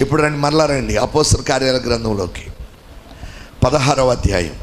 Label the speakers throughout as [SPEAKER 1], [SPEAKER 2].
[SPEAKER 1] ఇప్పుడు రండి మరలా రండి. అపోస్తల కార్యాల గ్రంథంలోకి. పదహారవ అధ్యాయం.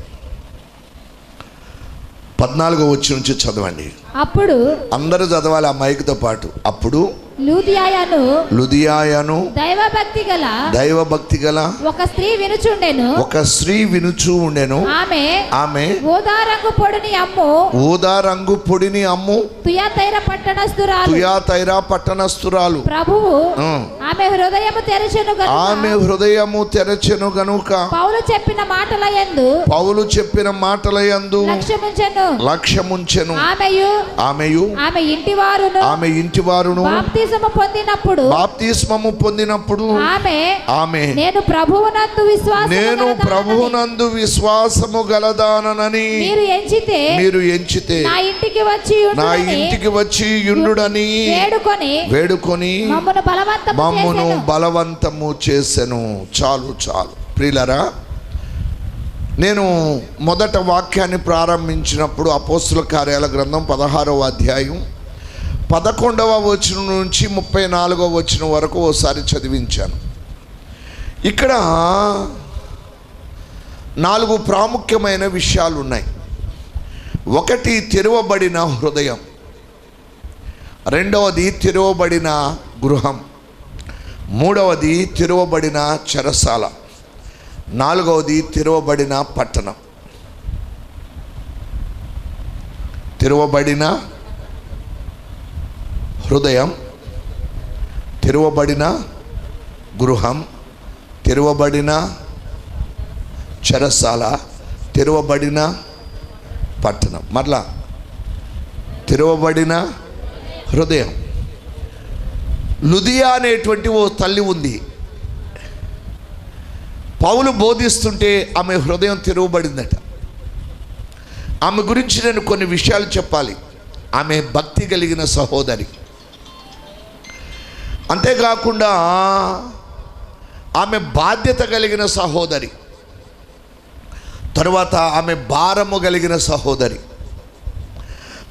[SPEAKER 1] పద్నాలుగో వచ్చి నుంచి చదవండి.
[SPEAKER 2] అప్పుడు
[SPEAKER 1] అందరూ చదవాలి ఆ మైక్తో పాటు. అప్పుడు
[SPEAKER 2] లూదియాయను
[SPEAKER 1] లుదియాయను
[SPEAKER 2] దైవభక్తి గల
[SPEAKER 1] దైవభక్తి గల
[SPEAKER 2] ఒక స్త్రీ వినుచుండెను.
[SPEAKER 1] ఒక స్త్రీ వినుచూ ఉండెను.
[SPEAKER 2] ఆమె
[SPEAKER 1] ఆమె
[SPEAKER 2] ఊదా రంగు పొడిని అమ్ము.
[SPEAKER 1] ఊదా రంగు పొడిని అమ్ము.
[SPEAKER 2] తుయతైర పట్టణస్థురాలు.
[SPEAKER 1] తుయాతైరా పట్టణస్థురాలు.
[SPEAKER 2] ప్రభువు. ఆమె హృదయము తెరచెను గనుక.
[SPEAKER 1] ఆమె హృదయము తెరచెను గనుక.
[SPEAKER 2] పౌలు చెప్పిన మాటల యందు
[SPEAKER 1] పౌలు చెప్పిన మాటల యందు
[SPEAKER 2] లక్ష్యముంచెను.
[SPEAKER 1] లక్ష్యముంచెను.
[SPEAKER 2] ఆమెయు
[SPEAKER 1] ఆమెయు
[SPEAKER 2] ఆమె ఇంటి వారును
[SPEAKER 1] ఆమె ఇంటి వారును
[SPEAKER 2] పొందినప్పుడు
[SPEAKER 1] బాప్తిస్మము పొందినప్పుడు
[SPEAKER 2] ఆమె
[SPEAKER 1] ఆమె
[SPEAKER 2] నేను ప్రభువునందు విశ్వాసం
[SPEAKER 1] నేను ప్రభువునందు విశ్వాసము గలదానని
[SPEAKER 2] మీరు ఎంచితే
[SPEAKER 1] మీరు ఎంచితే
[SPEAKER 2] నా ఇంటికి వచ్చి
[SPEAKER 1] నా ఇంటికి వచ్చి యుండుడని
[SPEAKER 2] వేడుకొని
[SPEAKER 1] వేడుకొని
[SPEAKER 2] మమ్మను బలవంతం
[SPEAKER 1] మమ్మును బలవంతము చేసెను చాలు చాలు. ప్రియులరా నేను మొదట వాక్యాన్ని ప్రారంభించినప్పుడు అపోస్తుల కార్యాల గ్రంథం పదహారవ అధ్యాయం పదకొండవ వచనం నుంచి ముప్పై నాలుగవ వచనం వరకు ఓసారి చదివించాను. ఇక్కడ నాలుగు ప్రాముఖ్యమైన విషయాలు ఉన్నాయి ఒకటి తెరవబడిన హృదయం. రెండవది తెరవబడిన గృహం. మూడవది తెరవబడిన చెరసాల. నాలుగవది తెరవబడిన పట్టణం. తెరవబడిన హృదయం తెరవబడిన గృహం తెరవబడిన చెరసాల తెరవబడిన పట్టణం. మరలా తెరవబడిన హృదయం. లుదియా అనేటువంటి ఓ తల్లి ఉంది. పౌలు బోధిస్తుంటే ఆమె హృదయం తెరవబడిందట. ఆమె గురించి నేను కొన్ని విషయాలు చెప్పాలి. ఆమె భక్తి కలిగిన సహోదరి. అంతేకాకుండా ఆమె బాధ్యత కలిగిన సహోదరి తర్వాత ఆమె భారము కలిగిన సహోదరి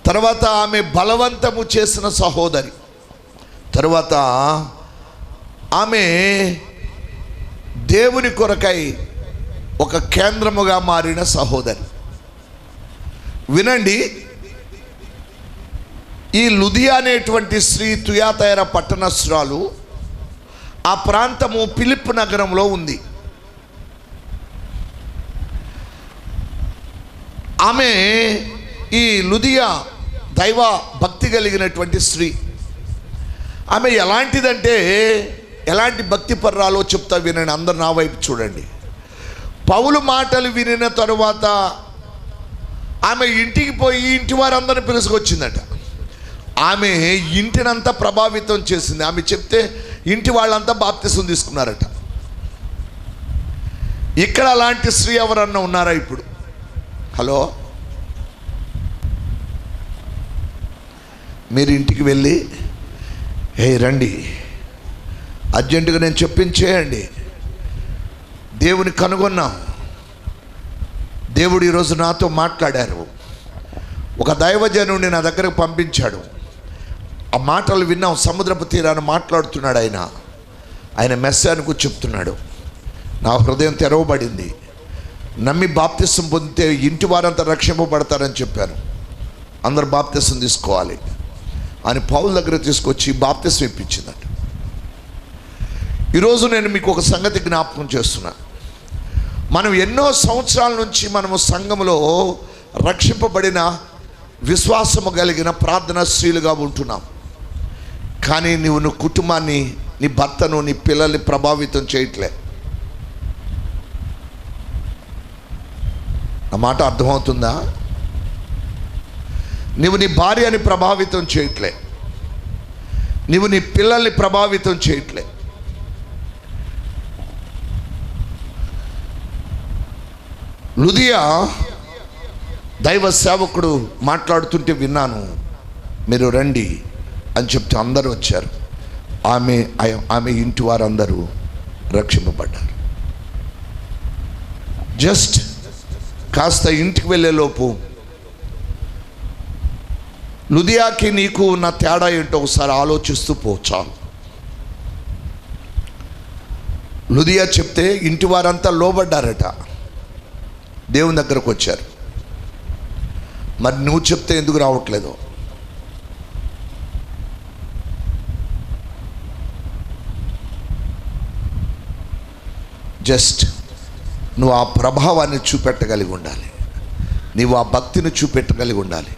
[SPEAKER 1] తర్వాత ఆమె బలవంతము చేసిన సహోదరి తర్వాత ఆమె దేవుని కొరకై ఒక కేంద్రముగా మారిన సహోదరి. వినండి ఈ లుధియా అనేటువంటి శ్రీ తుయాతైర పట్టణస్రాలు ఆ ప్రాంతము పిలిప్ నగరంలో ఉంది. ఆమె ఈ లుధియా దైవ భక్తి కలిగినటువంటి స్త్రీ. ఆమె ఎలాంటిదంటే ఎలాంటి భక్తి పర్రాలో చెప్తా వినండి అందరు నా వైపు చూడండి. పౌలు మాటలు వినిన తరువాత ఆమె ఇంటికి పోయి ఇంటి వారందరిని పిలుచుకొచ్చిందట. ఆమె ఇంటినంతా ప్రభావితం చేసింది. ఆమె చెప్తే ఇంటి వాళ్ళంతా బాప్తిసం తీసుకున్నారట. ఇక్కడ అలాంటి స్త్రీ ఎవరన్నా ఉన్నారా ఇప్పుడు? హలో? మీరు ఇంటికి వెళ్ళి ఏ రండి. అర్జెంటుగా నేను చెప్పించేయండి దేవుని కనుగొన్నాం. దేవుడు ఈరోజు నాతో మాట్లాడారు. ఒక దైవజనుడిని నా దగ్గరకు పంపించాడు. ఆ మాటలు విన్నాం సముద్రపు తీరాన్ని మాట్లాడుతున్నాడు ఆయన. ఆయన మెస్సానికి చెప్తున్నాడు నా హృదయం తెరవబడింది. నమ్మి బాప్తిసం పొందితే ఇంటి వారంతా రక్షింపబడతారని చెప్పాను. అందరు బాప్తిసం తీసుకోవాలి అని పౌల దగ్గర తీసుకొచ్చి బాప్తిసం ఇప్పించిందట. ఈరోజు నేను మీకు ఒక సంగతి జ్ఞాపకం చేస్తున్నా. మనం ఎన్నో సంవత్సరాల నుంచి మనము సంఘములో రక్షింపబడిన విశ్వాసము కలిగిన ప్రార్థన స్త్రీలుగా ఉంటున్నాం. కానీ నువ్వు నీ కుటుంబాన్ని నీ భర్తను నీ పిల్లల్ని ప్రభావితం చేయట్లే. నా మాట అర్థమవుతుందా? నువ్వు నీ భార్యని ప్రభావితం చేయట్లే. నువ్వు నీ పిల్లల్ని ప్రభావితం చేయట్లే. లుదియా దైవ సేవకుడు మాట్లాడుతుంటే విన్నాను. మీరు రండి. అని చెప్తే అందరూ వచ్చారు. ఆమె ఆమె ఇంటి వారందరూ రక్షింపబడ్డారు. జస్ట్ కాస్త ఇంటికి వెళ్ళేలోపు లుదియాకి నీకు ఉన్న తేడా ఏంటో ఒకసారి ఆలోచిస్తూ పో చాలు. లుదియా చెప్తే ఇంటి వారంతా లోబడ్డారట. దేవుని దగ్గరకు వచ్చారు. మరి నువ్వు చెప్తే ఎందుకు రావట్లేదు? జస్ట్ నువ్వు ఆ ప్రభావాన్ని చూపెట్టగలిగి ఉండాలి. నీవు ఆ భక్తిని చూపెట్టగలిగి ఉండాలి.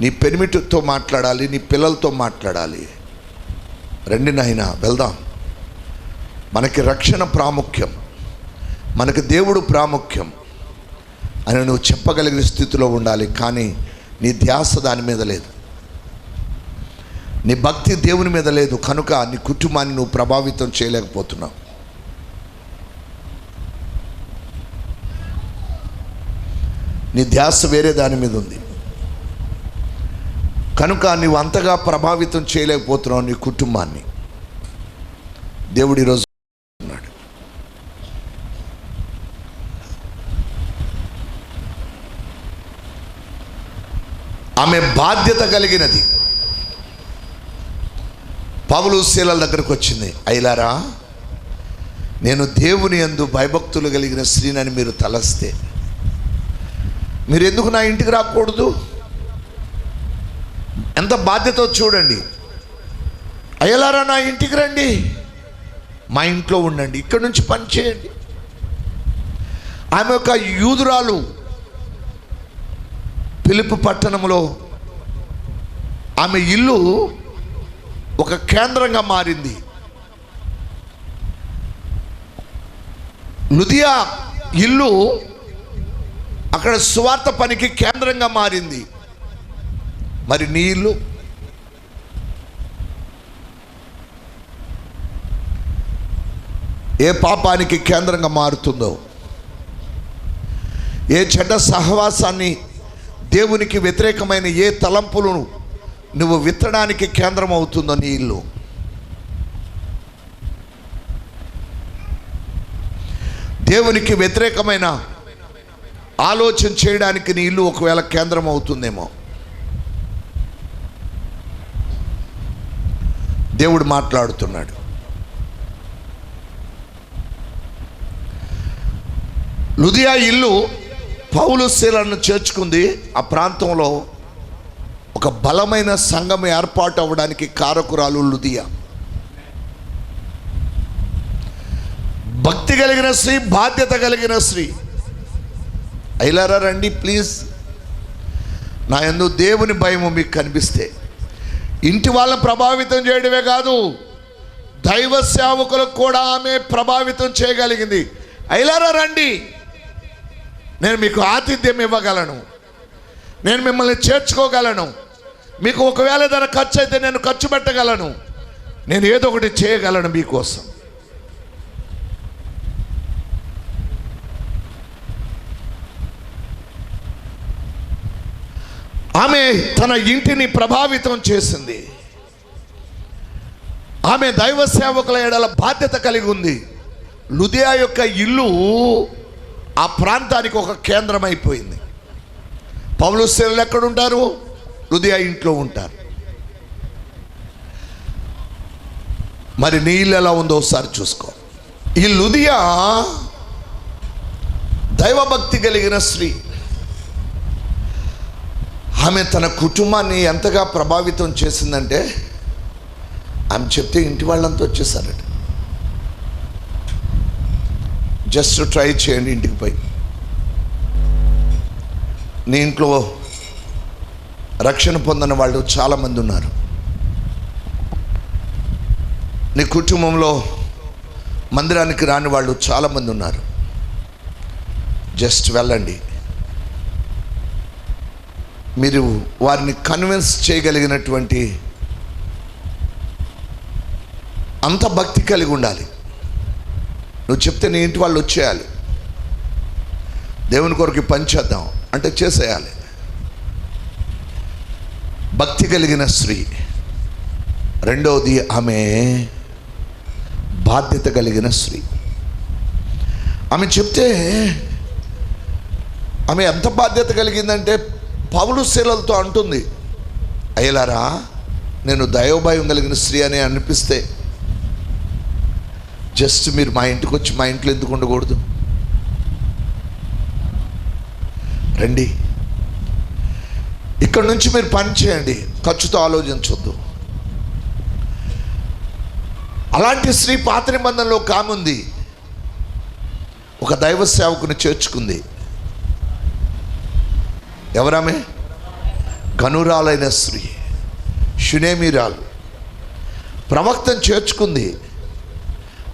[SPEAKER 1] నీ పెనిమిటితో మాట్లాడాలి నీ పిల్లలతో మాట్లాడాలి. రండి నాయన వెళ్దాం. మనకి రక్షణ ప్రాముఖ్యం. మనకి దేవుడు ప్రాముఖ్యం. అని నువ్వు చెప్పగలిగిన స్థితిలో ఉండాలి కానీ నీ ధ్యాస దాని మీద లేదు. నీ భక్తి దేవుని మీద లేదు కనుక నీ కుటుంబాన్ని నువ్వు ప్రభావితం చేయలేకపోతున్నావు. నీ ధ్యాస వేరే దాని మీద ఉంది. కనుక నువ్వు అంతగా ప్రభావితం చేయలేకపోతున్నావు నీ కుటుంబాన్ని. దేవుడు ఈరోజు ఉన్నాడు ఆమె బాధ్యత కలిగినది. పౌలు శీలల దగ్గరకు వచ్చింది. అయిలారా నేను దేవుని యందు భయభక్తులు కలిగిన స్త్రీనని మీరు తలస్తే మీరు ఎందుకు నా ఇంటికి రాకూడదు? ఎంత బాధ్యత చూడండి. అయ్యలారా నా ఇంటికి రండి. మా ఇంట్లో ఉండండి ఇక్కడ నుంచి పని చేయండి. ఆమె యొక్క యూదురాలు పిలుపు పట్టణంలో ఆమె ఇల్లు ఒక కేంద్రంగా మారింది. లుదియా ఇల్లు అక్కడ సువార్త పనికి కేంద్రంగా మారింది. మరి నీళ్ళు? ఏ పాపానికి కేంద్రంగా మారుతుందో? ఏ చెడ్డ సహవాసాన్ని దేవునికి వ్యతిరేకమైన ఏ తలంపులను నువ్వు విత్తడానికి కేంద్రం అవుతుందో నీ ఇల్లు దేవునికి వ్యతిరేకమైన ఆలోచన చేయడానికి నీ ఇల్లు ఒకవేళ కేంద్రం అవుతుందేమో. దేవుడు మాట్లాడుతున్నాడు. లుదియా ఇల్లు పౌలు శీలను చేర్చుకుంది. ఆ ప్రాంతంలో ఒక బలమైన సంఘం ఏర్పాటు అవ్వడానికి కారకురాలు లుదియా. భక్తి కలిగిన స్త్రీ బాధ్యత కలిగిన స్త్రీ. అయిలారా రండి ప్లీజ్. నా ఎందు దేవుని భయము మీకు కనిపిస్తే. ఇంటి వాళ్ళని ప్రభావితం చేయడమే కాదు దైవ సేవకులకు కూడా ఆమె ప్రభావితం చేయగలిగింది. అయిలారా రండి. నేను మీకు ఆతిథ్యం ఇవ్వగలను. నేను మిమ్మల్ని చేర్చుకోగలను. మీకు ఒకవేళ ఏదైనా ఖర్చు అయితే నేను ఖర్చు పెట్టగలను. నేను ఏదో ఒకటి చేయగలను మీకోసం. ఆమె తన ఇంటిని ప్రభావితం చేసింది. ఆమె దైవ సేవకుల ఏడల బాధ్యత కలిగి ఉంది. లుదియా యొక్క ఇల్లు ఆ ప్రాంతానికి ఒక కేంద్రం అయిపోయింది పౌలు సేవలు ఎక్కడ ఉంటారు? లుదియా ఇంట్లో ఉంటారు. మరి నీ ఇల్లు ఎలా ఉందో ఒకసారి చూసుకో. ఈ లుదియా దైవభక్తి కలిగిన స్త్రీ. ఆమె తన కుటుంబాన్ని ఎంతగా ప్రభావితం చేసిందంటే ఆమె చెప్తే ఇంటి వాళ్ళంతా వచ్చేసారట. జస్ట్ ట్రై చేయండి ఇంటికి పోయి. నీ ఇంట్లో రక్షణ పొందిన వాళ్ళు చాలామంది ఉన్నారు. నీ కుటుంబంలో మందిరానికి రాని వాళ్ళు చాలామంది ఉన్నారు. జస్ట్ వెళ్ళండి. మీరు వారిని కన్విన్స్ చేయగలిగినటువంటి అంత భక్తి కలిగి ఉండాలి. నువ్వు చెప్తే నీ ఇంటి వాళ్ళు వచ్చేయాలి. దేవుని కొరకు పనిచేద్దాం అంటే చేసేయాలి. భక్తి కలిగిన స్త్రీ రెండవది ఆమె బాధ్యత కలిగిన స్త్రీ. ఆమె చెప్తే ఆమె ఎంత బాధ్యత కలిగిందంటే పౌలు శీలలతో అంటుంది అయ్యలారా నేను దయోభయం కలిగిన స్త్రీ అని అనిపిస్తే జస్ట్ మీరు మా ఇంటికి వచ్చి మా ఇంట్లో ఎందుకు ఉండకూడదు? రండి. ఇక్కడ నుంచి మీరు పని చేయండి. ఖర్చుతో ఆలోచించొద్దు. అలాంటి స్త్రీ పాత నిబంధనలో కాముంది ఒక దైవ సేవకుని చేర్చుకుంది. ఎవరామె? గనురాలైన స్త్రీ షునేమిరాలు. ప్రవక్తను చేర్చుకుంది.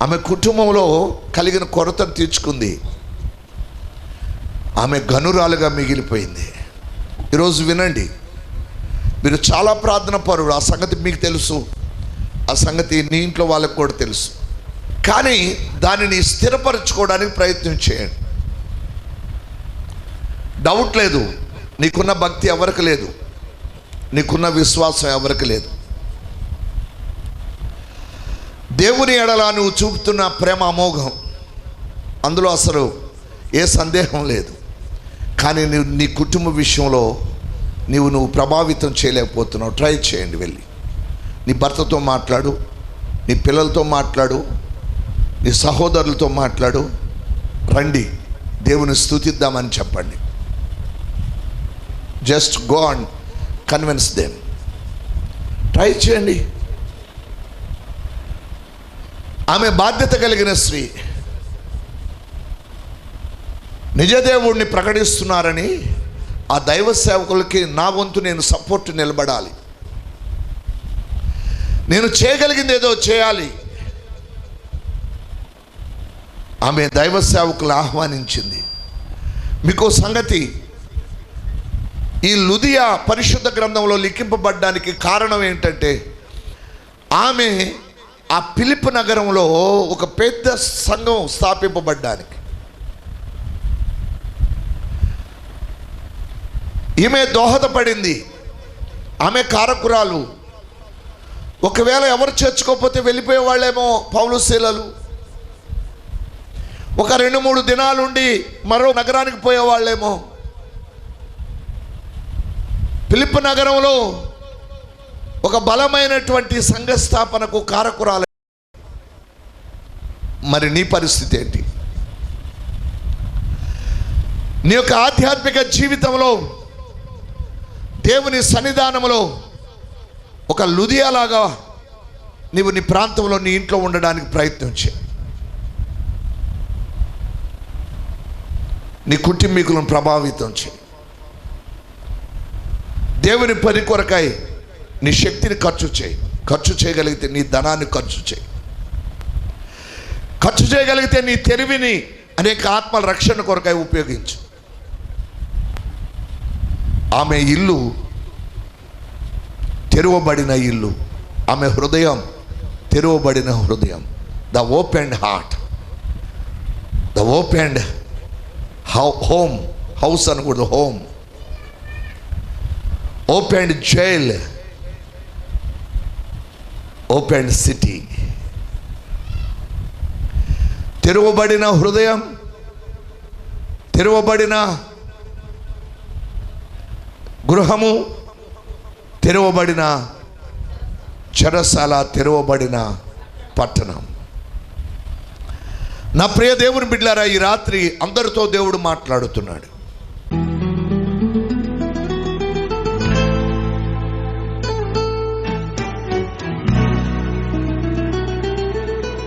[SPEAKER 1] ఆమె కుటుంబంలో కలిగిన కొరతను తీర్చుకుంది. ఆమె గనురాలుగా మిగిలిపోయింది. ఈరోజు వినండి. మీరు చాలా ప్రార్థన పరుడు ఆ సంగతి మీకు తెలుసు. ఆ సంగతి నీ ఇంట్లో వాళ్ళకు కూడా తెలుసు. కానీ దానిని స్థిరపరచుకోవడానికి ప్రయత్నం చేయండి. డౌట్ లేదు. నీకున్న భక్తి ఎవరికి లేదు? నీకున్న విశ్వాసం ఎవరికి లేదు? దేవుని ఎడల నువ్వు చూపుతున్న ప్రేమ అమోఘం. అందులో అసలు ఏ సందేహం లేదు. కానీ నువ్వు నీ కుటుంబ విషయంలో నీవు నువ్వు ప్రభావితం చేయలేకపోతున్నావు. ట్రై చేయండి వెళ్ళి. నీ భర్తతో మాట్లాడు నీ పిల్లలతో మాట్లాడు నీ సహోదరులతో మాట్లాడు. రండి దేవుని స్థుతిద్దామని చెప్పండి. Just go and convince them try చేయండి. ఆమె బాధ్యత కలిగిన స్త్రీ నిజదేవుడిని ప్రకటిస్తున్నారని ఆ దైవ సేవకులకి నా వంతు నేను సపోర్ట్ నిలబడాలి. నేను చేయగలిగింది ఏదో చేయాలి. ఆమె దైవ సేవకులు ఆహ్వానించింది. మీకు సంగతి ఈ లుదియా పరిశుద్ధ గ్రంథంలో లిఖింపబడ్డానికి కారణం ఏంటంటే ఆమె ఆ పిలిప్ నగరంలో ఒక పెద్ద సంఘం స్థాపింపబడ్డానికి. ఈమె దోహదపడింది. ఆమె కారకురాలు. ఒకవేళ ఎవరు చేర్చుకోకపోతే వెళ్ళిపోయే వాళ్ళేమో పౌలు శీలలు ఒక రెండు మూడు దినాలుండి మరో నగరానికి పోయేవాళ్ళేమో. ఫిలిప్ నగరంలో ఒక బలమైనటువంటి సంఘ స్థాపనకు కారకురాలు మరి నీ పరిస్థితి ఏంటి? నీ యొక్క ఆధ్యాత్మిక జీవితంలో దేవుని సన్నిధానంలో ఒక లుదియాలాగా నీవు నీ ప్రాంతంలో నీ ఇంట్లో ఉండడానికి ప్రయత్నం చేయి. నీ కుటుంబీకులను ప్రభావితం చేయి. దేవుని పని కొరకై నీ శక్తిని ఖర్చు చేయి. ఖర్చు చేయగలిగితే నీ ధనాన్ని ఖర్చు చేయి. ఖర్చు చేయగలిగితే నీ తెలివిని అనేక ఆత్మల రక్షణ కొరకై ఉపయోగించు. ఆమె ఇల్లు తెరవబడిన ఇల్లు. ఆమె హృదయం తెరవబడిన హృదయం. The open heart. The open how home house అనకూడదు home. Open jail open city తెరవబడిన హృదయం తెరవబడిన గృహము తెరవబడిన చెరసాల తెరవబడిన పట్టణం. నా ప్రియ దేవుని బిడ్డారా ఈ రాత్రి అందరితో దేవుడు మాట్లాడుతున్నాడు.